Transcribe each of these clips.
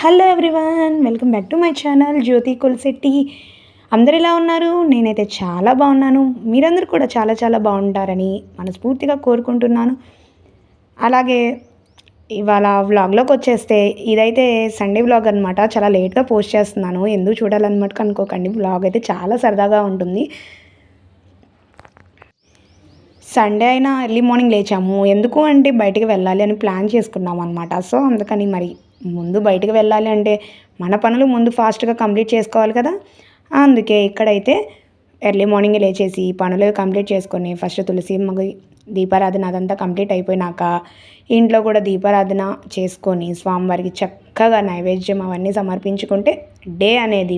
Hello everyone welcome back to my channel Jyothi Kulshetti. అందరు ఎలా ఉన్నారు? నేనైతే చాలా బాగున్నాను. మీరందరూ కూడా చాలా చాలా బాగుంటారని మనస్ఫూర్తిగా కోరుకుంటున్నాను. అలాగే ఇవాళ వ్లాగ్లోకి వచ్చేస్తే ఇదైతే సండే వ్లాగ్ అనమాట చాలా లేట్గా పోస్ట్ చేస్తున్నాను. ఎందుకు చూడాలన్నమాట కనుకోకండి వ్లాగ్ అయితే చాలా సరదాగా ఉంటుంది. సండే అయినా ఎర్లీ మార్నింగ్ లేచాము. ఎందుకు అంటే బయటికి వెళ్ళాలి అని ప్లాన్ చేసుకున్నాం అనమాట సో అందుకని మరి ముందు బయటకు వెళ్ళాలి అంటే మన పనులు ముందు ఫాస్ట్గా కంప్లీట్ చేసుకోవాలి కదా. అందుకే ఇక్కడైతే ఎర్లీ మార్నింగ్ లేచేసి పనులు కంప్లీట్ చేసుకొని ఫస్ట్ తులసి మగ దీపారాధన అదంతా కంప్లీట్ అయిపోయినాక ఇంట్లో కూడా దీపారాధన చేసుకొని స్వామివారికి చక్కగా నైవేద్యం అవన్నీ సమర్పించుకుంటే డే అనేది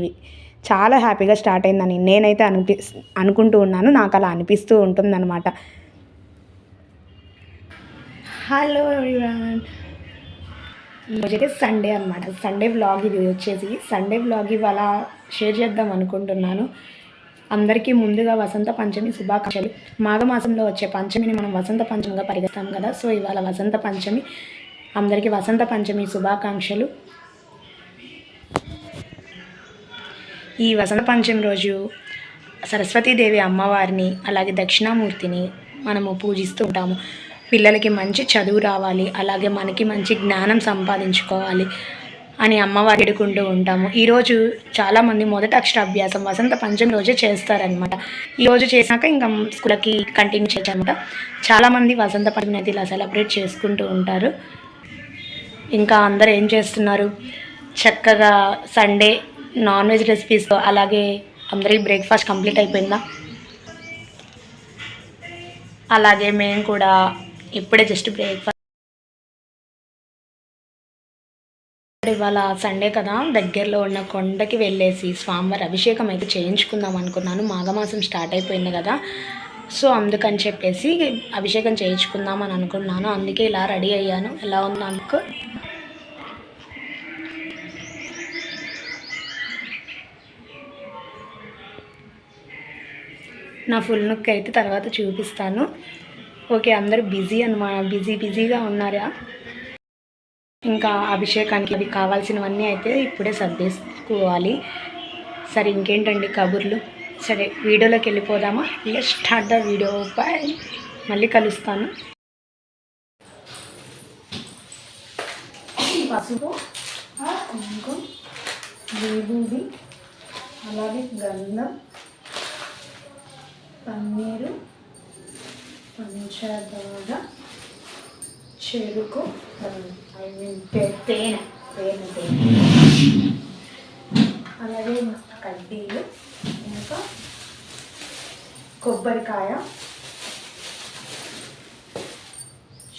చాలా హ్యాపీగా స్టార్ట్ అయిందని నేనైతే అనిపి అనుకుంటూ ఉన్నాను. నాకు అలా అనిపిస్తూ ఉంటుందన్నమాట. హలో ఎవ్రీవన్ ఈరోజైతే సండే అనమాట సండే వ్లాగ్ ఇది వచ్చేసి. సండే వ్లాగ్ ఇవాళ షేర్ చేద్దాం అనుకుంటున్నాను. అందరికీ ముందుగా వసంత పంచమి శుభాకాంక్షలు. మాఘమాసంలో వచ్చే పంచమిని మనం వసంత పంచమిగా పరిగెత్తాం కదా. సో ఇవాళ వసంత పంచమి. అందరికీ వసంత పంచమి శుభాకాంక్షలు. ఈ వసంత పంచమి రోజు సరస్వతీదేవి అమ్మవారిని అలాగే దక్షిణామూర్తిని మనము పూజిస్తూ ఉంటాము. పిల్లలకి మంచి చదువు రావాలి అలాగే మనకి మంచి జ్ఞానం సంపాదించుకోవాలి అని అమ్మవారు వేడుకుంటూ ఉంటాము. ఈరోజు చాలామంది మొదట అక్షరాభ్యాసం వసంత పంచమి రోజే చేస్తారనమాట ఈరోజు చేశాక ఇంకా స్కూల్కి కంటిన్యూ చేయొచ్చనమాట చాలామంది వసంత పంచమిని అయితే ఇలా సెలబ్రేట్ చేసుకుంటూ ఉంటారు. ఇంకా అందరూ ఏం చేస్తున్నారు? చక్కగా సండే నాన్ వెజ్ రెసిపీస్ అలాగే అందరికీ బ్రేక్ఫాస్ట్ కంప్లీట్ అయిపోయిందా? అలాగే మేము కూడా ఇప్పుడే జస్ట్ బ్రేక్ఫాస్ట్. ఇవాళ సండే కదా దగ్గరలో ఉన్న కొండకి వెళ్ళేసి స్వామివారి అభిషేకం అయితే చేయించుకుందాం అనుకున్నాను. మాఘమాసం స్టార్ట్ అయిపోయింది కదా. సో అందుకని చెప్పేసి అభిషేకం చేయించుకుందాం అని అనుకున్నాను. అందుకే ఇలా రెడీ అయ్యాను. ఎలా ఉంది నాకు నా ఫుల్ లుక్ అయితే తర్వాత చూపిస్తాను. ఓకే అందరూ బిజీ అనమాట బిజీ బిజీగా ఉన్నారా? ఇంకా అభిషేకానికి అవి కావాల్సినవన్నీ అయితే ఇప్పుడే సర్దేసుకోవాలి. సరే ఇంకేంటండి కబుర్లు? సరే వీడియోలోకి వెళ్ళిపోదామా? Let start the video bye మళ్ళీ కలుస్తాను. పసుపు ఇంకో విభూది అలాగే గంధం పన్నీరు. పంచదార చెరుకు ఐ మీన్ తేనె తేనె తేనె. అలాగే కడ్డీలు ఇంకా కొబ్బరికాయ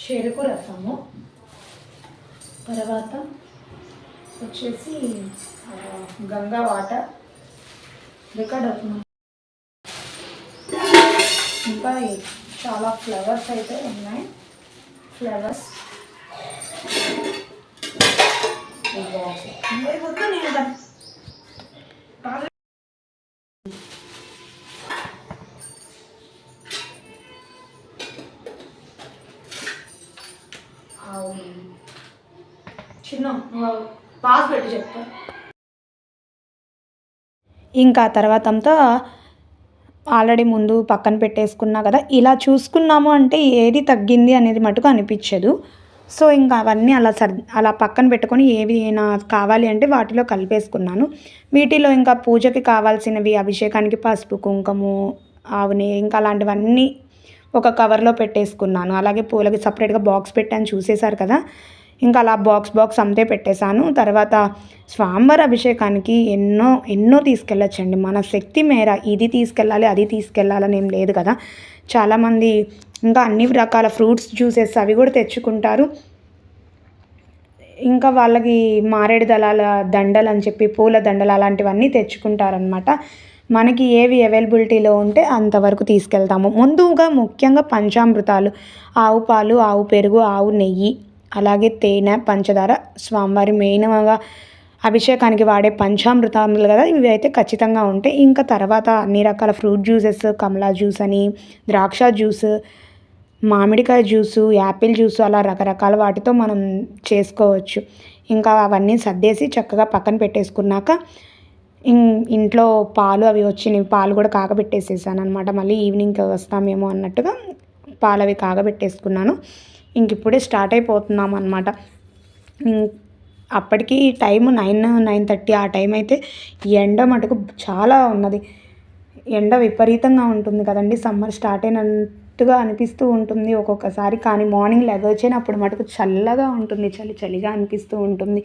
చెరుకు రసము. తర్వాత వచ్చేసి గంగా వాటర్. రికార్డ్ అవుతుంది ఇంకా చాలా ఫ్లవర్స్ అయితే ఉన్నాయి. ఫ్లవర్స్. చిన్న పాస్ పెట్టి చెప్తా. ఇంకా తర్వాత అంతా ఆల్రెడీ ముందు పక్కన పెట్టేసుకున్నా కదా ఇలా చూసుకున్నాము అంటే ఏది తగ్గింది అనేది మటుకు అనిపించదు. సో ఇంకా అవన్నీ అలా సర్ అలా పక్కన పెట్టుకొని ఏవి నా కావాలి అంటే వాటిలో కలిపేసుకున్నాను. వీటిలో ఇంకా పూజకి కావాల్సినవి అభిషేకానికి పసుపు కుంకుము ఆవుని ఇంకా అలాంటివన్నీ ఒక కవర్లో పెట్టేసుకున్నాను. అలాగే పూలకి సపరేట్గా బాక్స్ పెట్టాను చూసేశారు కదా. ఇంకా అలా బాక్స్ బాక్స్ అంతే పెట్టేశాను. తర్వాత స్వామివారి అభిషేకానికి ఎన్నో ఎన్నో తీసుకెళ్ళొచ్చండి. మన శక్తి మేర ఇది తీసుకెళ్ళాలి అది తీసుకెళ్ళాలని ఏం లేదు కదా. చాలామంది ఇంకా అన్ని రకాల ఫ్రూట్స్ జ్యూసెస్ అవి కూడా తెచ్చుకుంటారు. ఇంకా వాళ్ళకి మారేడు దళాల దండలు అని చెప్పి పూల దండలు అలాంటివన్నీ తెచ్చుకుంటారనమాట మనకి ఏవి అవైలబిలిటీలో ఉంటే అంతవరకు తీసుకెళ్తాము. ముందుగా ముఖ్యంగా పంచామృతాలు ఆవు పాలు ఆవు పెరుగు ఆవు నెయ్యి అలాగే తేనె పంచదార స్వామివారి మెయిన్గా అభిషేకానికి వాడే పంచామృతాలు కదా ఇవి అయితే ఖచ్చితంగా ఉంటాయి. ఇంకా తర్వాత అన్ని రకాల ఫ్రూట్ జ్యూసెస్ కమలా జ్యూస్ అని ద్రాక్ష జ్యూస్ మామిడికాయ జ్యూసు యాపిల్ జ్యూసు అలా రకరకాల వాటితో మనం చేసుకోవచ్చు. ఇంకా అవన్నీ సర్దేసి చక్కగా పక్కన పెట్టేసుకున్నాక ఇంట్లో పాలు అవి వచ్చినాయి పాలు కూడా కాగబెట్టేసేసాను అనమాట మళ్ళీ ఈవినింగ్కి వస్తామేమో అన్నట్టుగా పాలు అవి కాగబెట్టేసుకున్నాను. ఇంక ఇప్పుడే స్టార్ట్ అయిపోతున్నాం అనమాట అప్పటికి టైం నైన్ నైన్ థర్టీ ఆ టైం అయితే ఎండ మటుకు చాలా ఉన్నది. ఎండ విపరీతంగా ఉంటుంది కదండి. సమ్మర్ స్టార్ట్ అయినట్టుగా అనిపిస్తూ ఉంటుంది ఒక్కొక్కసారి. కానీ మార్నింగ్ లెగొచ్చినప్పుడు మటుకు చల్లగా ఉంటుంది. చలి చలిగా అనిపిస్తూ ఉంటుంది.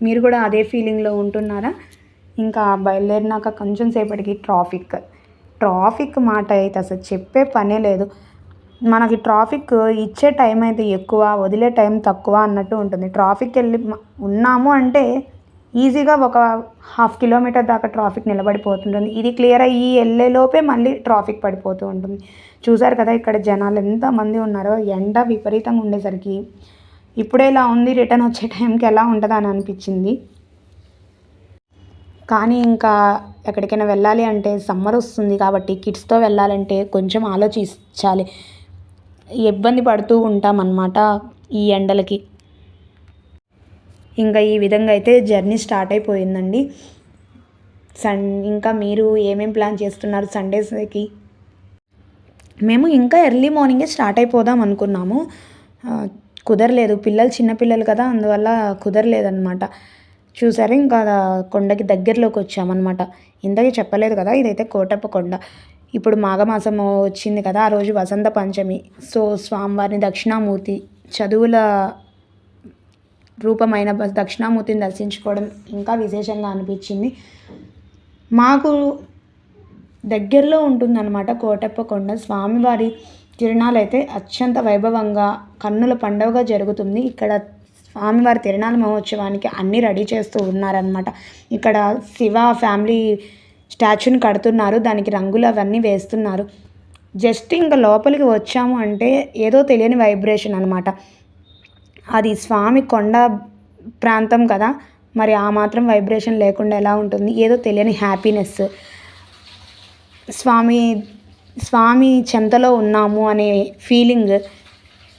మీరు కూడా అదే ఫీలింగ్లో ఉంటున్నారా? ఇంకా బయలుదేరినాక కొంచెం సేపటికి ట్రాఫిక్. ట్రాఫిక్ మాట అయితే అసలు చెప్పే పనే లేదు. మనకి ట్రాఫిక్ ఇచ్చే టైం అయితే ఎక్కువ వదిలే టైం తక్కువ అన్నట్టు ఉంటుంది. ట్రాఫిక్ వెళ్ళి ఉన్నాము అంటే ఈజీగా ఒక హాఫ్ కిలోమీటర్ దాకా ట్రాఫిక్ నిలబడిపోతుంటుంది. ఇది క్లియర్ అయ్యి వెళ్ళేలోపే మళ్ళీ ట్రాఫిక్ పడిపోతూ ఉంటుంది. చూసారు కదా ఇక్కడ జనాలు ఎంతమంది ఉన్నారో ఎండ విపరీతంగా ఉండేసరికి ఇప్పుడే ఇలా ఉంది రిటర్న్ వచ్చే టైంకి ఎలా ఉంటుందా అని అనిపించింది. కానీ ఇంకా ఎక్కడికైనా వెళ్ళాలి అంటే సమ్మర్ వస్తుంది కాబట్టి కిడ్స్తో వెళ్ళాలంటే కొంచెం ఆలోచించాలి. ఇబ్బంది పడుతూ ఉంటాం అన్నమాట ఈ ఎండలకి. ఇంకా ఈ విధంగా అయితే జర్నీ స్టార్ట్ అయిపోయిందండి. సన్ ఇంకా మీరు ఏమేమి ప్లాన్ చేస్తున్నారు సండేస్కి? మేము ఇంకా ఎర్లీ మార్నింగే స్టార్ట్ అయిపోదాం అనుకున్నాము. కుదరలేదు. పిల్లలు చిన్నపిల్లలు కదా అందువల్ల కుదరలేదన్నమాట. చూసారు ఇంకా కొండకి దగ్గరలోకి వచ్చామన్నమాట. ఇంతకీ చెప్పలేదు కదా ఇదైతే కోటప్ప కొండ ఇప్పుడు మాఘమాసం వచ్చింది కదా ఆ రోజు వసంత పంచమి. సో స్వామివారిని దక్షిణామూర్తి చదువుల రూపమైన దక్షిణామూర్తిని దర్శించుకోవడం ఇంకా విశేషంగా అనిపించింది. మాకు దగ్గరలో ఉంటుందన్నమాట కోటప్ప కొండ స్వామివారి తిరునాళ్ళు అయితే అత్యంత వైభవంగా కన్నుల పండుగగా జరుగుతుంది. ఇక్కడ స్వామివారి తిరునాళ్ళ మహోత్సవానికి అన్నీ రెడీ చేస్తూ ఉన్నారనమాట ఇక్కడ శివ ఫ్యామిలీ స్టాచ్యూని కడుతున్నారు దానికి రంగులు అవన్నీ వేస్తున్నారు. జస్ట్ ఇంకా లోపలికి వచ్చాము అంటే ఏదో తెలియని వైబ్రేషన్ అనమాట అది స్వామి కొండ ప్రాంతం కదా మరి ఆ మాత్రం వైబ్రేషన్ లేకుండా ఎలా ఉంటుంది? ఏదో తెలియని హ్యాపీనెస్. స్వామి స్వామి చెంతలో ఉన్నాము అనే ఫీలింగ్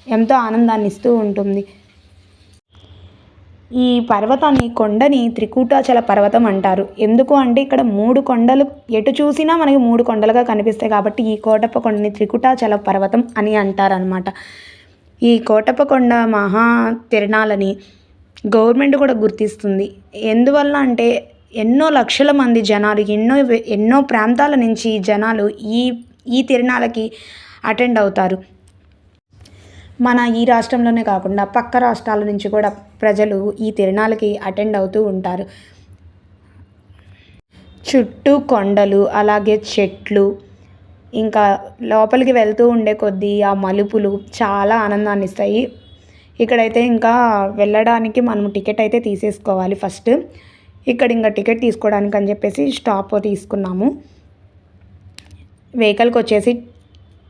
ఎంతో ఆనందాన్ని ఇస్తూ ఉంటుంది. ఈ పర్వతాన్ని కొండని త్రికూటాచల పర్వతం అంటారు. ఎందుకు అంటే ఇక్కడ మూడు కొండలు ఎటు చూసినా మనకి మూడు కొండలుగా కనిపిస్తాయి కాబట్టి ఈ కోటప్ప కొండని త్రికూటాచల పర్వతం అని అంటారనమాట ఈ కోటప్ప కొండ మహా తిరణాలని గవర్నమెంట్ కూడా గుర్తిస్తుంది. ఎందువల్ల అంటే ఎన్నో లక్షల మంది జనాలు ఎన్నో ఎన్నో ప్రాంతాల నుంచి జనాలు ఈ ఈ తిరణాలకి అటెండ్ అవుతారు. మన ఈ రాష్ట్రంలోనే కాకుండా పక్క రాష్ట్రాల నుంచి కూడా ప్రజలు ఈ తిరణాలకి అటెండ్ అవుతూ ఉంటారు. చుట్టూ కొండలు అలాగే చెట్లు ఇంకా లోపలికి వెళ్తూ ఉండే కొద్దీ ఆ మలుపులు చాలా ఆనందాన్ని ఇస్తాయి. ఇక్కడైతే ఇంకా వెళ్ళడానికి మనం టికెట్ అయితే తీసేసుకోవాలి ఫస్ట్. ఇక్కడ ఇంకా టికెట్ తీసుకోవడానికి అని చెప్పేసి స్టాప్ తీసుకున్నాము. వెహికల్కి వచ్చేసి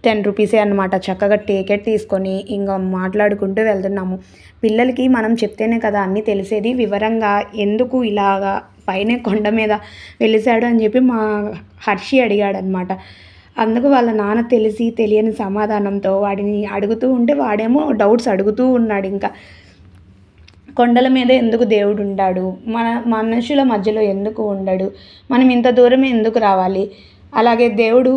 టెన్ రూపీసే అనమాట చక్కగా టికెట్ తీసుకొని ఇంకా మాట్లాడుకుంటూ వెళ్తున్నాము. పిల్లలకి మనం చెప్తేనే కదా అన్నీ తెలిసేది. వివరంగా ఎందుకు ఇలాగా పైన కొండ మీద వెలిసాడు అని చెప్పి మా హర్షి అడిగాడనమాట అందుకు వాళ్ళ నాన్న తెలిసి తెలియని సమాధానంతో వాడిని అడుగుతూ ఉంటే వాడేమో డౌట్స్ అడుగుతూ ఉన్నాడు ఇంకా. కొండల మీద ఎందుకు దేవుడు ఉండాడు మన మనుషుల మధ్యలో ఎందుకు ఉండడు? మనం ఇంత దూరం ఎందుకు రావాలి? అలాగే దేవుడు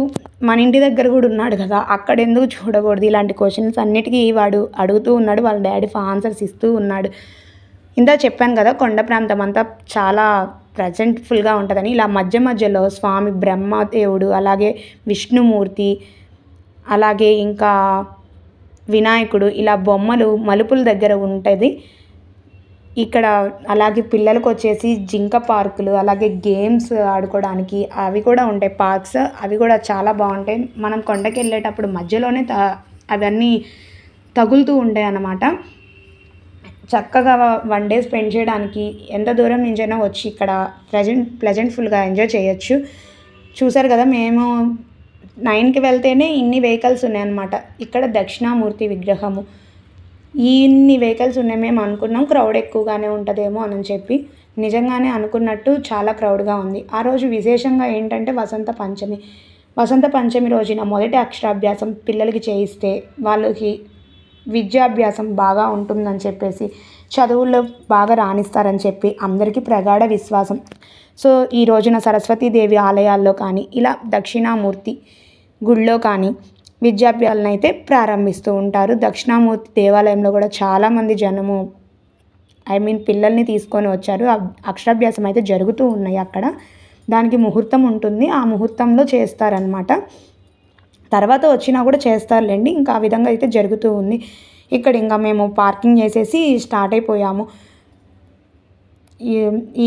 మన ఇంటి దగ్గర కూడా ఉన్నాడు కదా అక్కడ ఎందుకు చూడకూడదు? ఇలాంటి క్వశ్చన్స్ అన్నిటికీ వాడు అడుగుతూ ఉన్నాడు వాళ్ళ డాడీ ఆన్సర్స్ ఇస్తూ ఉన్నాడు. ఇందా చెప్పాను కదా కొండ ప్రాంతం అంతా చాలా ప్రజెంట్ఫుల్గా ఉంటుందని. ఇలా మధ్య మధ్యలో స్వామి బ్రహ్మదేవుడు అలాగే విష్ణుమూర్తి అలాగే ఇంకా వినాయకుడు ఇలా బొమ్మలు మలుపుల దగ్గర ఉంటుంది. ఇక్కడ అలాగే పిల్లలకు వచ్చేసి జింక పార్కులు అలాగే గేమ్స్ ఆడుకోవడానికి అవి కూడా ఉంటాయి పార్క్స్ అవి కూడా చాలా బాగుంటాయి. మనం కొండకి వెళ్ళేటప్పుడు మధ్యలోనే త అవన్నీ తగులుతూ ఉంటాయి అన్నమాట. చక్కగా వన్ డే స్పెండ్ చేయడానికి ఎంత దూరం నుంచైనా వచ్చి ఇక్కడ ప్రజెంట్ ప్లెజెంట్ఫుల్గా ఎంజాయ్ చేయొచ్చు. చూసారు కదా మేము నైన్కి వెళ్తేనే ఇన్ని వెహికల్స్ ఉన్నాయన్నమాట. ఇక్కడ దక్షిణామూర్తి విగ్రహము ఇన్ని వెహికల్స్ ఉన్నాయి మేము అనుకున్నాం క్రౌడ్ ఎక్కువగానే ఉంటుందేమో అని చెప్పి. నిజంగానే అనుకున్నట్టు చాలా క్రౌడ్గా ఉంది. ఆ రోజు విశేషంగా ఏంటంటే వసంత పంచమి. వసంత పంచమి రోజున మొదటి అక్షరాభ్యాసం పిల్లలకి చేయిస్తే వాళ్ళకి విద్యాభ్యాసం బాగా ఉంటుందని చెప్పేసి చదువుల్లో బాగా రాణిస్తారని చెప్పి అందరికీ ప్రగాఢ విశ్వాసం. సో ఈ రోజున సరస్వతీదేవి ఆలయాల్లో కానీ ఇలా దక్షిణామూర్తి గుళ్ళో కానీ విద్యాభ్యాలను అయితే ప్రారంభిస్తూ ఉంటారు. దక్షిణామూర్తి దేవాలయంలో కూడా చాలామంది జనము ఐ మీన్ పిల్లల్ని తీసుకొని వచ్చారు. అక్షరాభ్యాసం అయితే జరుగుతూ ఉన్నాయి అక్కడ. దానికి ముహూర్తం ఉంటుంది. ఆ ముహూర్తంలో చేస్తారనమాట తర్వాత వచ్చినా కూడా చేస్తారులేండి. ఇంకా ఆ విధంగా అయితే జరుగుతూ ఉంది. ఇక్కడ ఇంకా మేము పార్కింగ్ చేసేసి స్టార్ట్ అయిపోయాము. ఈ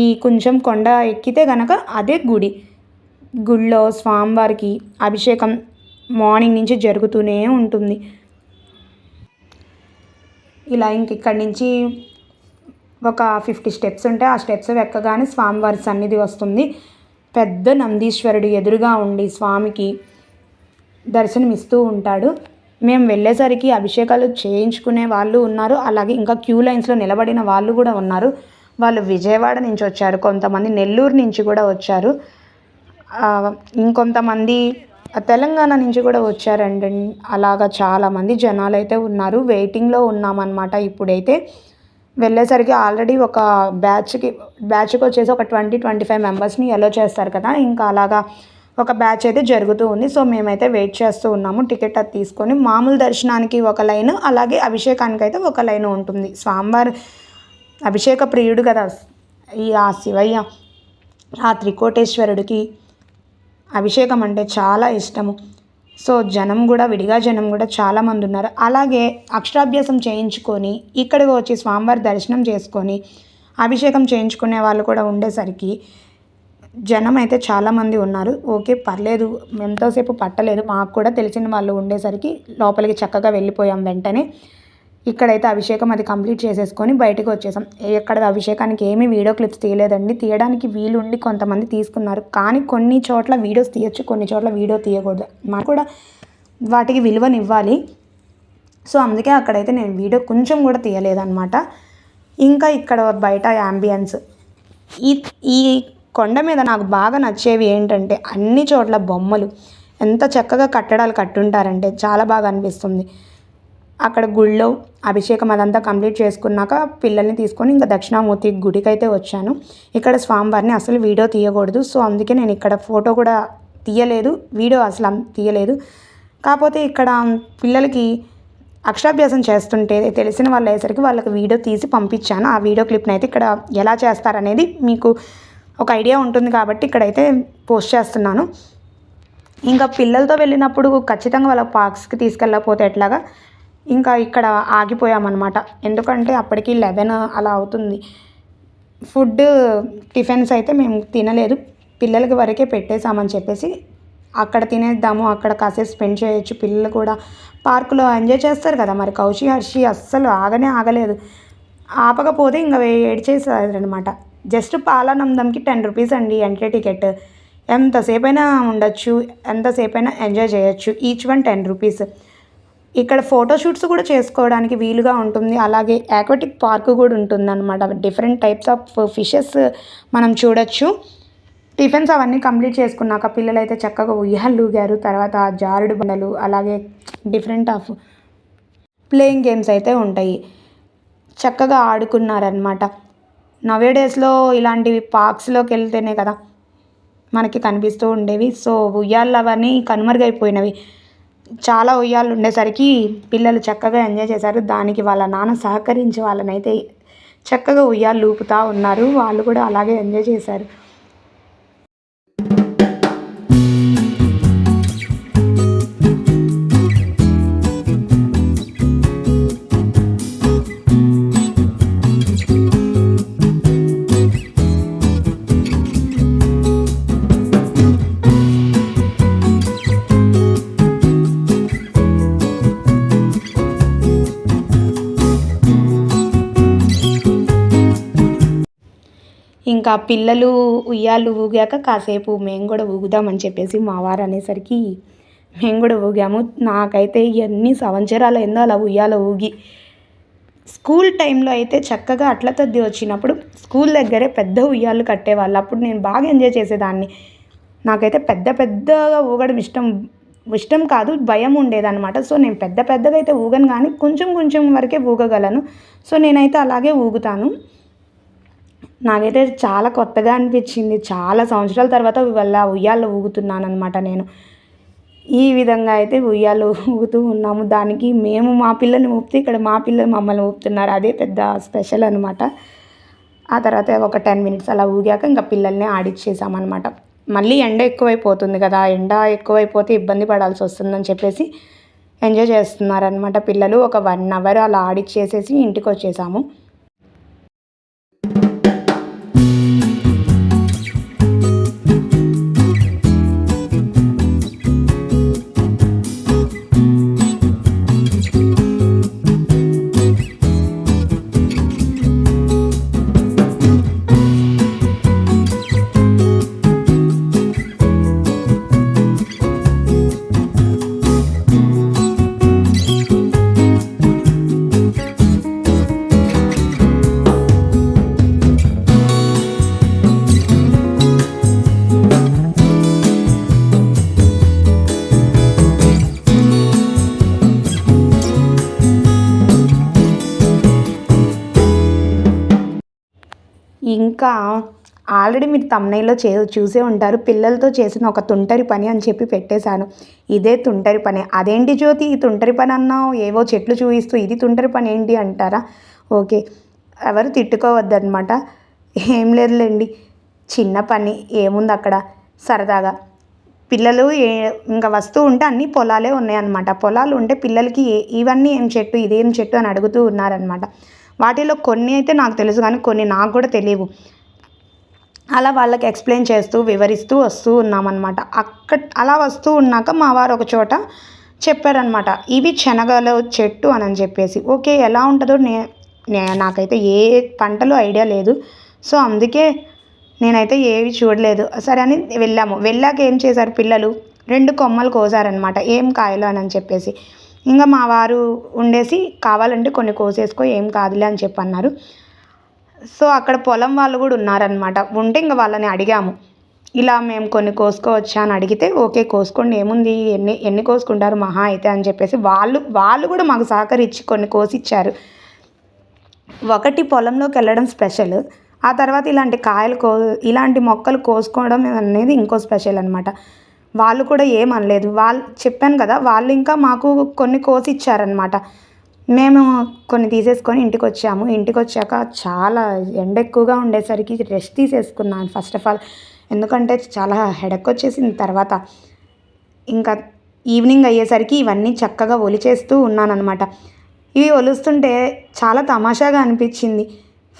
ఈ కొంచెం కొండ ఎక్కితే కనుక అదే గుడి. గుళ్ళో స్వామివారికి అభిషేకం మార్నింగ్ నుంచి జరుగుతూనే ఉంటుంది. ఇలా ఇంక ఇక్కడి నుంచి ఒక ఫిఫ్టీ స్టెప్స్ ఉంటే ఆ స్టెప్స్ ఎక్కగానే స్వామివారి సన్నిధి వస్తుంది. పెద్ద నందీశ్వరుడు ఎదురుగా ఉండి స్వామికి దర్శనమిస్తూ ఉంటాడు. మేము వెళ్ళేసరికి అభిషేకాలు చేయించుకునే వాళ్ళు ఉన్నారు. అలాగే ఇంకా క్యూ లైన్స్లో నిలబడిన వాళ్ళు కూడా ఉన్నారు. వాళ్ళు విజయవాడ నుంచి వచ్చారు. కొంతమంది నెల్లూరు నుంచి కూడా వచ్చారు. ఇంకొంతమంది తెలంగాణ నుంచి కూడా వచ్చారండి. అలాగా చాలామంది జనాలు అయితే ఉన్నారు. వెయిటింగ్లో ఉన్నామన్నమాట ఇప్పుడైతే. వెళ్ళేసరికి ఆల్రెడీ ఒక బ్యాచ్కి బ్యాచ్కి వచ్చేసి ఒక ట్వంటీ ట్వంటీ ఫైవ్ మెంబర్స్ని ఎలో చేస్తారు కదా. ఇంకా అలాగా ఒక బ్యాచ్ అయితే జరుగుతూ ఉంది. సో మేమైతే వెయిట్ చేస్తూ ఉన్నాము. టికెట్ అది తీసుకొని మామూలు దర్శనానికి ఒక లైన్ అలాగే అభిషేకానికి అయితే ఒక లైన్ ఉంటుంది. స్వామివారు అభిషేక ప్రియుడు కదా. ఈ ఆ శివయ్య ఆ త్రికోటేశ్వరుడికి అభిషేకం అంటే చాలా ఇష్టము. సో జనం కూడా విడిగా జనం కూడా చాలామంది ఉన్నారు. అలాగే అక్షరాభ్యాసం చేయించుకొని ఇక్కడికి వచ్చి స్వామివారి దర్శనం చేసుకొని అభిషేకం చేయించుకునే వాళ్ళు కూడా ఉండేసరికి జనం అయితే చాలామంది ఉన్నారు. ఓకే పర్లేదు ఎంతోసేపు పట్టలేదు. మాకు కూడా తెలిసిన వాళ్ళు ఉండేసరికి లోపలికి చక్కగా వెళ్ళిపోయాం వెంటనే. ఇక్కడైతే అభిషేకం అది కంప్లీట్ చేసేసుకొని బయటకు వచ్చేసాం. ఎక్కడ అభిషేకానికి ఏమీ వీడియో క్లిప్స్ తీయలేదండి. తీయడానికి వీలుండి కొంతమంది తీసుకున్నారు. కానీ కొన్ని చోట్ల వీడియోస్ తీయచ్చు కొన్ని చోట్ల వీడియో తీయకూడదు. మాకు కూడా వాటికి విలువనివ్వాలి. సో అందుకే అక్కడైతే నేను వీడియో కొంచెం కూడా తీయలేదన్నమాట. ఇంకా ఇక్కడ బయట యాంబియన్స్ ఈ ఈ కొండ మీద నాకు బాగా నచ్చేవి ఏంటంటే అన్ని చోట్ల బొమ్మలు. ఎంత చక్కగా కట్టడాలు కట్టుంటారంటే చాలా బాగా అనిపిస్తుంది. అక్కడ గుళ్ళో అభిషేకం అదంతా కంప్లీట్ చేసుకున్నాక పిల్లల్ని తీసుకొని ఇంకా దక్షిణామూర్తి గుడికి అయితే వచ్చాను. ఇక్కడ స్వామివారిని అసలు వీడియో తీయకూడదు. సో అందుకే నేను ఇక్కడ ఫోటో కూడా తీయలేదు. వీడియో అసలు తీయలేదు. కాకపోతే ఇక్కడ పిల్లలకి అక్షరాభ్యాసం చేస్తుంటే తెలిసిన వాళ్ళు అయ్యేసరికి వాళ్ళకి వీడియో తీసి పంపించాను. ఆ వీడియో క్లిప్ని అయితే ఇక్కడ ఎలా చేస్తారనేది మీకు ఒక ఐడియా ఉంటుంది కాబట్టి ఇక్కడైతే పోస్ట్ చేస్తున్నాను. ఇంకా పిల్లలతో వెళ్ళినప్పుడు ఖచ్చితంగా వాళ్ళ పార్క్స్కి తీసుకెళ్ళకపోతే ఎట్లాగా? ఇంకా ఇక్కడ ఆగిపోయామన్నమాట. ఎందుకంటే అప్పటికి లెవెన్ అలా అవుతుంది. ఫుడ్ టిఫిన్స్ అయితే మేము తినలేదు. పిల్లలకి వరకే పెట్టేశామని చెప్పేసి అక్కడ తినేద్దాము అక్కడ కాసేపు స్పెండ్ చేయొచ్చు. పిల్లలు కూడా పార్కులో ఎంజాయ్ చేస్తారు కదా మరి. కౌశి హర్షి అస్సలు ఆగనే ఆగలేదు. ఆపకపోతే ఇంకా ఏడ్చేసారనమాట జస్ట్ పాలానందంకి టెన్ రూపీస్ అండి ఎంట్రీ టికెట్. ఎంతసేపైనా ఉండొచ్చు ఎంతసేపైనా ఎంజాయ్ చేయొచ్చు. Each one ten rupees. ఇక్కడ ఫోటోషూట్స్ కూడా చేసుకోవడానికి వీలుగా ఉంటుంది. అలాగే ఆక్వాటిక్ పార్క్ కూడా ఉంటుంది అనమాట డిఫరెంట్ టైప్స్ ఆఫ్ ఫిషెస్ మనం చూడొచ్చు. టిఫిన్స్ అవన్నీ కంప్లీట్ చేసుకున్నాక పిల్లలు అయితే చక్కగా ఉయ్యాలు ఊగారు తర్వాత జారుడు బండలు అలాగే డిఫరెంట్ ఆఫ్ ప్లేయింగ్ గేమ్స్ అయితే ఉంటాయి. చక్కగా ఆడుకున్నారనమాట నవే డేస్లో ఇలాంటివి పార్క్స్లోకి వెళ్తేనే కదా మనకి కనిపిస్తూ ఉండేవి. సో ఉయ్యాలు అవన్నీ కనుమరుగైపోయినవి. చాలా ఉయ్యాలు ఉండేసరికి పిల్లలు చక్కగా ఎంజాయ్ చేశారు. దానికి వాళ్ళ నాన్న సహకరించి వాళ్ళనైతే చక్కగా ఉయ్యాలు లూపుతూ ఉన్నారు. వాళ్ళు కూడా అలాగే ఎంజాయ్ చేశారు. ఇంకా పిల్లలు ఉయ్యాలు ఊగాక కాసేపు మేము కూడా ఊగుదామని చెప్పేసి మా వారు అనేసరికి మేము కూడా ఊగాము. నాకైతే ఎన్ని సంవత్సరాలు అయిందో అలా ఉయ్యాల ఊగి. స్కూల్ టైంలో అయితే చక్కగా అట్ల తద్ది వచ్చినప్పుడు స్కూల్ దగ్గరే పెద్ద ఉయ్యాలు కట్టేవాళ్ళు. అప్పుడు నేను బాగా ఎంజాయ్ చేసేదాన్ని. నాకైతే పెద్ద పెద్దగా ఊగడం ఇష్టం ఇష్టం కాదు భయం ఉండేదన్నమాట. సో నేను పెద్ద పెద్దగా అయితే ఊగను కానీ కొంచెం కొంచెం వరకే ఊగగలను. సో నేనైతే అలాగే ఊగుతాను. నాకైతే చాలా కొత్తగా అనిపించింది. చాలా సంవత్సరాల తర్వాత ఇవాళ ఉయ్యాల్లో ఊగుతున్నాను అనమాట నేను. ఈ విధంగా అయితే ఉయ్యాలు ఊగుతూ ఉన్నాము. దానికి మేము మా పిల్లల్ని ఊపితే ఇక్కడ మా పిల్లలు మమ్మల్ని ఊపుతున్నారు. అదే పెద్ద స్పెషల్ అనమాట ఆ తర్వాత ఒక టెన్ మినిట్స్ అలా ఊగాక ఇంకా పిల్లల్ని ఆడిచ్చేసామన్నమాట. మళ్ళీ ఎండ ఎక్కువైపోతుంది కదా. ఎండ ఎక్కువైపోతే ఇబ్బంది పడాల్సి వస్తుందని చెప్పేసి ఎంజాయ్ చేస్తున్నారనమాట పిల్లలు. ఒక వన్ అవర్ అలా ఆడిచ్చేసేసి ఇంటికి వచ్చేసాము తమ్నైలో చే చూసే ఉంటారు. పిల్లలతో చేసిన ఒక తుంటరి పని అని చెప్పి పెట్టేశాను. ఇదే తుంటరి పని. అదేంటి జ్యోతి? ఈ తుంటరి పని అన్నావు? ఏవో చెట్లు చూపిస్తూ ఇది తుంటరి పని ఏంటి అంటారా? ఓకే. ఎవరు తిట్టుకోవద్దనమాట ఏం లేదులేండి. చిన్న పని. ఏముంది అక్కడ? సరదాగా. పిల్లలు ఏ ఇంకా వస్తూ ఉంటే అన్ని పొలాలే ఉన్నాయన్నమాట. పొలాలు ఉంటే పిల్లలకి ఏ ఇవన్నీ ఏం చెట్టు? ఇదేం చెట్టు అని అడుగుతూ ఉన్నారనమాట వాటిలో కొన్ని అయితే నాకు తెలుసు కానీ కొన్ని నాకు కూడా తెలియవు. అలా వాళ్ళకి ఎక్స్ప్లెయిన్ చేస్తూ వివరిస్తూ వస్తూ ఉన్నామన్నమాట. అక్కడ అలా వస్తూ ఉన్నాక మా వారు ఒక చోట చెప్పారనమాట ఇవి శనగల చెట్టు అని చెప్పేసి. ఓకే ఎలా ఉంటుందో నే నే నాకైతే ఏ పంటలు ఐడియా లేదు. సో అందుకే నేనైతే ఏవి చూడలేదు. సరే అని వెళ్ళాము. వెళ్ళాక ఏం చేశారు పిల్లలు? రెండు కొమ్మలు కోసారనమాట ఏం కాయలు అని చెప్పేసి. ఇంకా మా వారు ఉండేసి కావాలంటే కొన్ని కోసేసుకో ఏం కాదులే అని చెప్పి అన్నారు సో అక్కడ పొలం వాళ్ళు కూడా ఉన్నారనమాట ఉంటే ఇంకా వాళ్ళని అడిగాము. ఇలా మేము కొన్ని కోసుకోవచ్చా అని అడిగితే ఓకే కోసుకోండి. ఏముంది? ఎన్ని ఎన్ని కోసుకుంటారు? మహా అయితే అని చెప్పేసి వాళ్ళు వాళ్ళు కూడా మాకు సహకరించి కొన్ని కోసిచ్చారు. ఒకటి పొలంలోకి వెళ్ళడం స్పెషల్. ఆ తర్వాత ఇలాంటి కాయలు కో ఇలాంటి మొక్కలు కోసుకోవడం అనేది ఇంకో స్పెషల్ అనమాట వాళ్ళు కూడా ఏమనలేదు వాళ్ళు చెప్పాను కదా వాళ్ళు ఇంకా మాకు కొన్ని కోసి ఇచ్చారనమాట మేము కొన్ని తీసేసుకొని ఇంటికి వచ్చాము ఇంటికి వచ్చాక చాలా ఎండ ఎక్కువగా ఉండేసరికి రెస్ట్ తీసేసుకున్నాను ఫస్ట్ ఆఫ్ ఆల్. ఎందుకంటే చాలా హెడక్ వచ్చేసింది తర్వాత. ఇంకా ఈవినింగ్ అయ్యేసరికి ఇవన్నీ చక్కగా ఒలిచేస్తూ ఉన్నానన్నమాట. ఇవి ఒలుస్తుంటే చాలా తమాషాగా అనిపించింది.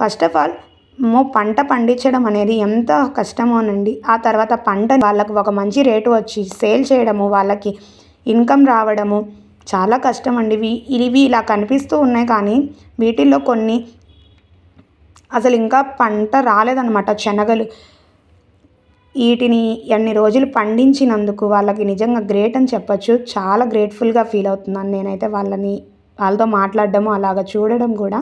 ఫస్ట్ ఆఫ్ ఆల్ మో పంట పండించడం అనేది ఎంత కష్టమోనండి. ఆ తర్వాత పంట వాళ్ళకు ఒక మంచి రేటు వచ్చి సేల్ చేయడము వాళ్ళకి ఇన్కమ్ రావడము చాలా కష్టం అండి ఇవి ఇవి ఇలా కనిపిస్తూ ఉన్నాయి కానీ వీటిల్లో కొన్ని అసలు ఇంకా పంట రాలేదన్నమాట శనగలు. వీటిని ఎన్ని రోజులు పండించినందుకు వాళ్ళకి నిజంగా గ్రేట్ అని చెప్పచ్చు. చాలా గ్రేట్ఫుల్గా ఫీల్ అవుతున్నాను నేనైతే వాళ్ళని వాళ్ళతో మాట్లాడడము అలాగ చూడడం కూడా.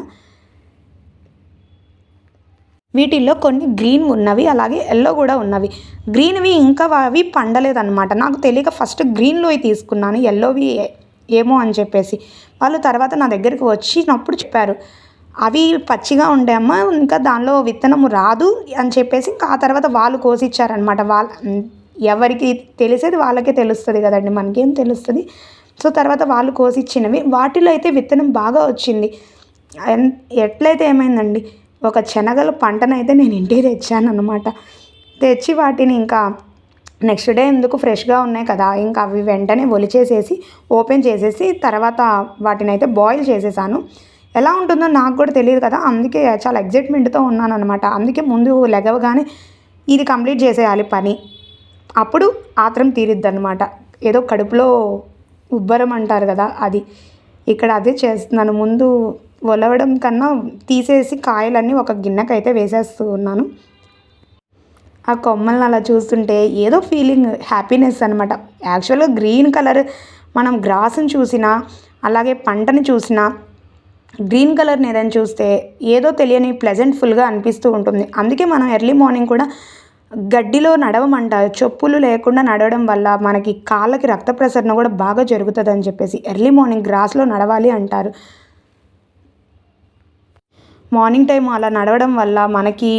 వీటిల్లో కొన్ని గ్రీన్ ఉన్నవి అలాగే ఎల్లో కూడా ఉన్నవి. గ్రీన్వి ఇంకా అవి పండలేదన్నమాట. నాకు తెలియక ఫస్ట్ గ్రీన్లోవి తీసుకున్నాను. ఎల్లోవి ఏమో అని చెప్పేసి. వాళ్ళు తర్వాత నా దగ్గరికి వచ్చినప్పుడు చెప్పారు అవి పచ్చిగా ఉండే అమ్మ ఇంకా దానిలో విత్తనము రాదు అని చెప్పేసి ఇంకా ఆ తర్వాత వాళ్ళు కోసిచ్చారనమాట వాళ్ళ ఎవరికి తెలిసేది వాళ్ళకే తెలుస్తుంది కదండి మనకేం తెలుస్తుంది. సో తర్వాత వాళ్ళు కోసిచ్చినవి. వాటిలో అయితే విత్తనం బాగా వచ్చింది. ఎట్లయితే ఏమైందండి ఒక శనగల పంటనైతే నేను ఇంటికి తెచ్చాను అనమాట తెచ్చి వాటిని ఇంకా నెక్స్ట్ డే ఎందుకు ఫ్రెష్గా ఉన్నాయి కదా ఇంకా అవి వెంటనే ఒలిచేసేసి ఓపెన్ చేసేసి తర్వాత వాటిని అయితే బాయిల్ చేసేసాను. ఎలా ఉంటుందో నాకు కూడా తెలియదు కదా అందుకే చాలా ఎగ్జైట్మెంట్తో ఉన్నాను అనమాట అందుకే ముందు లెగవగానే ఇది కంప్లీట్ చేసేయాలి పని. అప్పుడు ఆత్రం తీరిద్ది అనమాట ఏదో కడుపులో ఉబ్బరం అంటారు కదా అది. ఇక్కడ అదే చేస్తున్నాను. ముందు ఒలవడం కన్నా తీసేసి కాయలన్నీ ఒక గిన్నెకైతే వేసేస్తూ ఉన్నాను ఆ కొమ్మల్ని అలా చూస్తుంటే ఏదో ఫీలింగ్ హ్యాపీనెస్ అనమాట యాక్చువల్గా గ్రీన్ కలర్ మనం గ్రాస్ని చూసినా అలాగే పంటని చూసినా గ్రీన్ కలర్ని ఏదైనా చూస్తే ఏదో తెలియని ప్లెజెంట్ఫుల్గా అనిపిస్తూ ఉంటుంది. అందుకే మనం ఎర్లీ మార్నింగ్ కూడా గడ్డిలో నడవమంటారు చెప్పులు లేకుండా నడవడం వల్ల మనకి కాళ్ళకి రక్త ప్రసరణ కూడా బాగా జరుగుతుంది అని చెప్పేసి ఎర్లీ మార్నింగ్ గ్రాస్లో నడవాలి అంటారు. మార్నింగ్ టైం అలా నడవడం వల్ల మనకి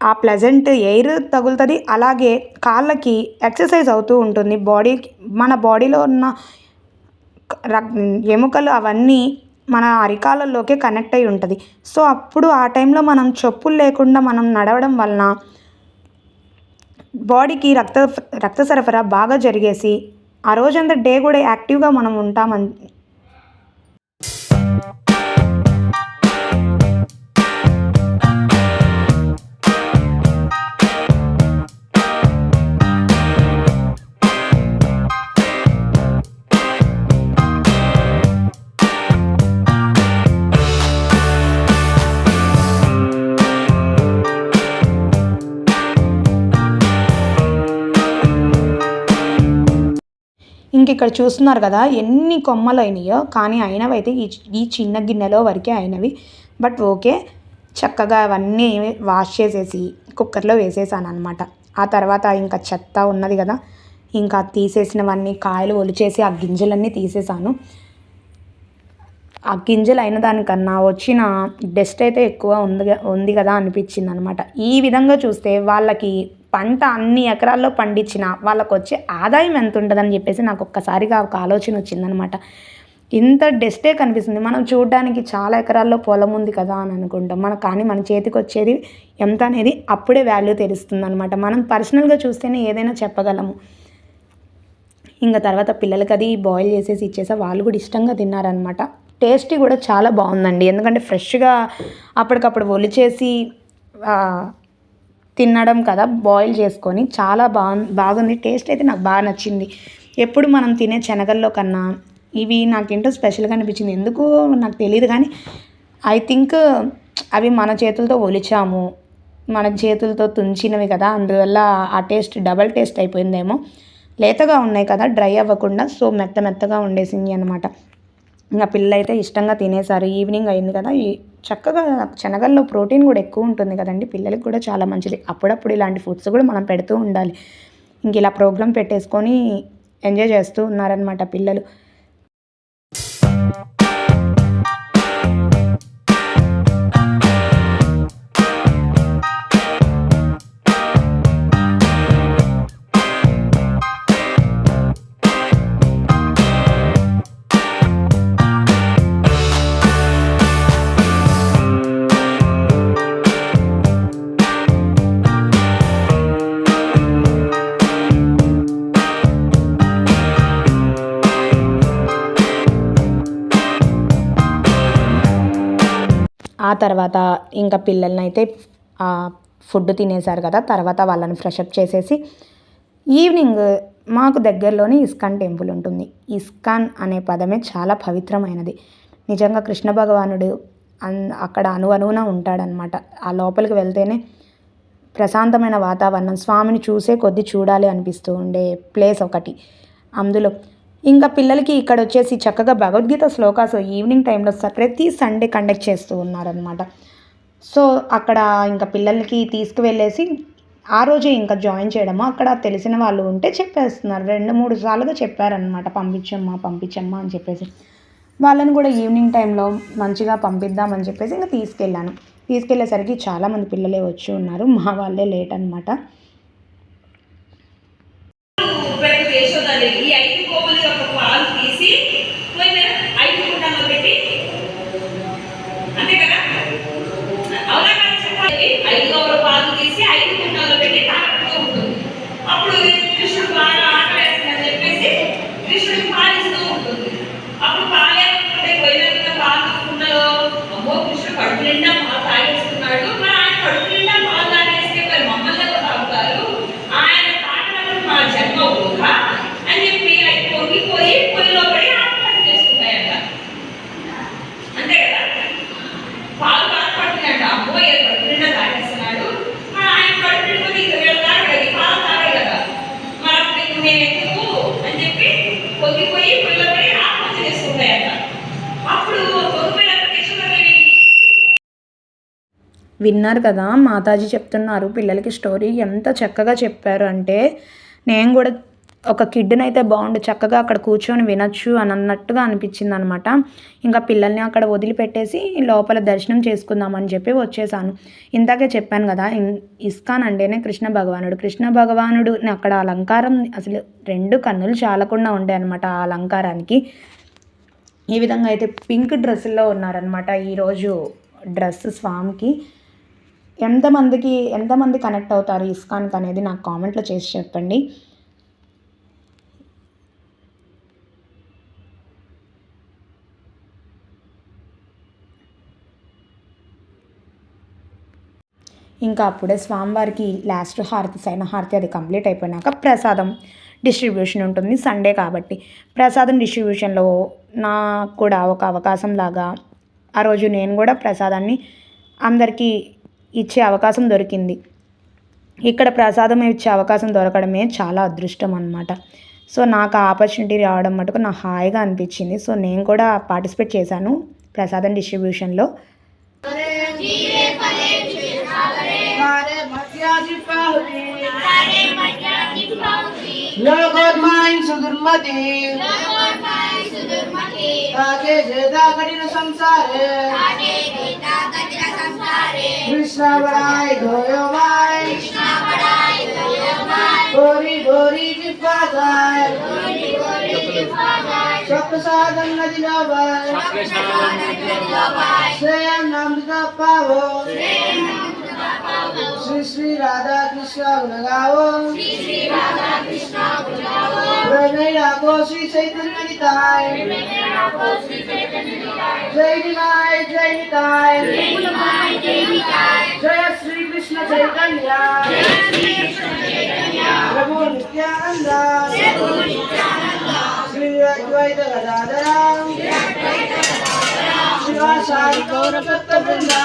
ఆ ప్లెజెంట్ ఎయిర్ తగులుతుంది. అలాగే కాళ్ళకి ఎక్సర్సైజ్ అవుతూ ఉంటుంది. బాడీకి మన బాడీలో ఉన్న రక్ ఎముకలు అవన్నీ మన అరికాలలోకే కనెక్ట్ అయి ఉంటుంది. సో అప్పుడు ఆ టైంలో మనం చెప్పులు లేకుండా మనం నడవడం వలన బాడీకి రక్త రక్త సరఫరా బాగా జరిగేసి ఆ రోజంతా డే కూడా యాక్టివ్గా మనం ఉంటామని ఇంక ఇక్కడ చూస్తున్నారు కదా ఎన్ని కొమ్మలు అయినాయో కానీ అయినవి అయితే ఈ ఈ చిన్న గిన్నెలో వరకే అయినవి. బట్ ఓకే చక్కగా అవన్నీ వాష్ చేసేసి కుక్కర్లో వేసేసాను అనమాట ఆ తర్వాత ఇంకా చెత్త ఉన్నది కదా ఇంకా తీసేసినవన్నీ కాయలు ఒలిచేసి ఆ గింజలన్నీ తీసేసాను. ఆ గింజలు అయిన దానికన్నా వచ్చిన డస్ట్ అయితే ఎక్కువ ఉంది ఉంది కదా అనిపించింది అనమాట ఈ విధంగా చూస్తే వాళ్ళకి పంట అన్ని ఎకరాల్లో పండించిన వాళ్ళకు వచ్చే ఆదాయం ఎంత ఉంటుందని చెప్పేసి నాకు ఒక్కసారిగా ఒక ఆలోచన వచ్చిందనమాట. ఇంత డెస్టే కనిపిస్తుంది. మనం చూడడానికి చాలా ఎకరాల్లో పొలం ఉంది కదా అని అనుకుంటాం. మనకు కానీ మన చేతికి వచ్చేది ఎంత అనేది అప్పుడే వాల్యూ తెలుస్తుంది అనమాట మనం పర్సనల్గా చూస్తేనే ఏదైనా చెప్పగలము. ఇంకా తర్వాత పిల్లలకి అది బాయిల్ చేసేసి ఇచ్చేసా. వాళ్ళు కూడా ఇష్టంగా తిన్నారనమాట. టేస్టీ కూడా చాలా బాగుందండి. ఎందుకంటే ఫ్రెష్గా అప్పటికప్పుడు ఒలిచేసి తినడం కదా బాయిల్ చేసుకొని చాలా బాగు బాగుంది. టేస్ట్ అయితే నాకు బాగా నచ్చింది. ఎప్పుడు మనం తినే శనగల్లో కన్నా ఇవి నాకేంటో స్పెషల్గా అనిపించింది. ఎందుకు నాకు తెలియదు కానీ ఐ థింక్ అవి మన చేతులతో ఒలిచాము. మన చేతులతో తుంచినవి కదా అందువల్ల ఆ టేస్ట్ డబల్ టేస్ట్ అయిపోయిందేమో. లేతగా ఉన్నాయి కదా డ్రై అవ్వకుండా సో మెత్త మెత్తగా ఉండేసింది అనమాట ఇంకా పిల్లలు అయితే ఇష్టంగా తినేసారు. ఈవినింగ్ అయింది కదా చక్కగా శనగల్లో ప్రోటీన్ కూడా ఎక్కువ ఉంటుంది కదండి. పిల్లలకి కూడా చాలా మంచిది. అప్పుడప్పుడు ఇలాంటి ఫుడ్స్ కూడా మనం పెడుతూ ఉండాలి. ఇంక ఇలా ప్రోగ్రామ్ పెట్టేసుకొని ఎంజాయ్ చేస్తూ ఉన్నారనమాట పిల్లలు. తర్వాత ఇంకా పిల్లల్ని అయితే ఫుడ్ తినేశారు కదా తర్వాత వాళ్ళని ఫ్రెషప్ చేసేసి ఈవినింగ్ మాకు దగ్గరలోనే ఇస్కాన్ టెంపుల్ ఉంటుంది. ఇస్కాన్ అనే పదమే చాలా పవిత్రమైనది. నిజంగా కృష్ణ భగవానుడు అన్ అక్కడ అను అనువున ఉంటాడనమాట. ఆ లోపలికి వెళ్తేనే ప్రశాంతమైన వాతావరణం స్వామిని చూసే కొద్ది చూడాలి అనిపిస్తూ ఉండే ప్లేస్ ఒకటి. అందులో ఇంకా పిల్లలకి ఇక్కడ వచ్చేసి చక్కగా భగవద్గీత శ్లోకాస్ ఈవినింగ్ టైంలో ప్రతి సండే కండక్ట్ చేస్తూ ఉన్నారనమాట సో అక్కడ ఇంకా పిల్లలకి తీసుకువెళ్ళేసి ఆ రోజే ఇంకా జాయిన్ చేయడము. అక్కడ తెలిసిన వాళ్ళు ఉంటే చెప్పేస్తున్నారు. రెండు మూడు సార్లుగా చెప్పారనమాట పంపించమ్మా పంపించమ్మా అని చెప్పేసి. వాళ్ళని కూడా ఈవినింగ్ టైంలో మంచిగా పంపిద్దామని చెప్పేసి ఇంకా తీసుకెళ్ళాను. తీసుకెళ్ళేసరికి చాలామంది పిల్లలే వచ్చి ఉన్నారు. మా వాళ్ళే లేట్ అనమాట అని చెప్పి పొంగిపోయి ఆత్మహత్య అప్పుడు విన్నారు కదా మాతాజీ చెప్తున్నారు పిల్లలకి స్టోరీ ఎంత చక్కగా చెప్పారు అంటే నేను కూడా ఒక కిడ్నైతే అయితే బాగుండు చక్కగా అక్కడ కూర్చొని వినొచ్చు అని అన్నట్టుగా అనిపించింది అనమాట ఇంకా పిల్లల్ని అక్కడ వదిలిపెట్టేసి లోపల దర్శనం చేసుకుందామని చెప్పి వచ్చేసాను. ఇందాకే చెప్పాను కదా ఇన్- ఇస్కాన్ అంటేనే కృష్ణ భగవానుడు. కృష్ణ భగవానుడు అక్కడ అలంకారం అసలు రెండు కన్నులు చాలకుండా ఉండే అనమాట ఆ అలంకారానికి. ఈ విధంగా అయితే పింక్ డ్రెస్సుల్లో ఉన్నారనమాట ఈరోజు డ్రెస్ స్వామికి. ఎంతమందికి ఎంతమంది కనెక్ట్ అవుతారు ఇస్కాన్కి అనేది నాకు కామెంట్లో చేసి చెప్పండి. ఇంకా అప్పుడే స్వామివారికి లాస్ట్ హారతి సైన హారతి అది కంప్లీట్ అయిపోయినాక ప్రసాదం డిస్ట్రిబ్యూషన్ ఉంటుంది. సండే కాబట్టి ప్రసాదం డిస్ట్రిబ్యూషన్లో నాకు కూడా ఒక అవకాశం లాగా ఆ రోజు నేను కూడా ప్రసాదాన్ని అందరికీ ఇచ్చే అవకాశం దొరికింది. ఇక్కడ ప్రసాదం ఇచ్చే అవకాశం దొరకడమే చాలా అదృష్టం అనమాట సో నాకు ఆ ఆపర్చునిటీ రావడం మటుకు నాకు హాయిగా అనిపించింది. సో నేను కూడా పార్టిసిపేట్ చేశాను ప్రసాదం డిస్ట్రిబ్యూషన్లో فهدي لغد ماين سدر مدي आगे जेदा कठिन संसारे आगे जेदा कठिन संसारे कृष्ण बड़ाई धोयो भाई कृष्ण बड़ाई धोयो भाई गोरी गोरी जिपा जाए गोरी गोरी जिपा जाए सब साधन नदी लो भाई सब साधन नदी लो भाई श्रेय नाम दा पावो श्रेय नाम श्री श्री राधा कृष्ण गुणगाओ प्रभे राघो श्री चैतन्य निताय। जय निताय। जय निताय। जय श्री कृष्ण चैतन्य। प्रभु नित्यानंद श्री अद्वैत गदाधर शिवासाई गौर वृंदा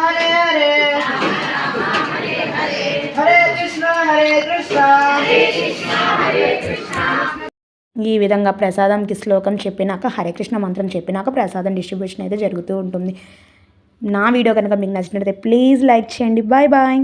ఈ విధంగా ప్రసాదంకి శ్లోకం చెప్పినాక హరికృష్ణ మంత్రం చెప్పినాక ప్రసాదం డిస్ట్రిబ్యూషన్ అయితే జరుగుతూ ఉంటుంది. నా వీడియో కనుక మీకు నచ్చినట్లయితే ప్లీజ్ లైక్ చేయండి. Bye bye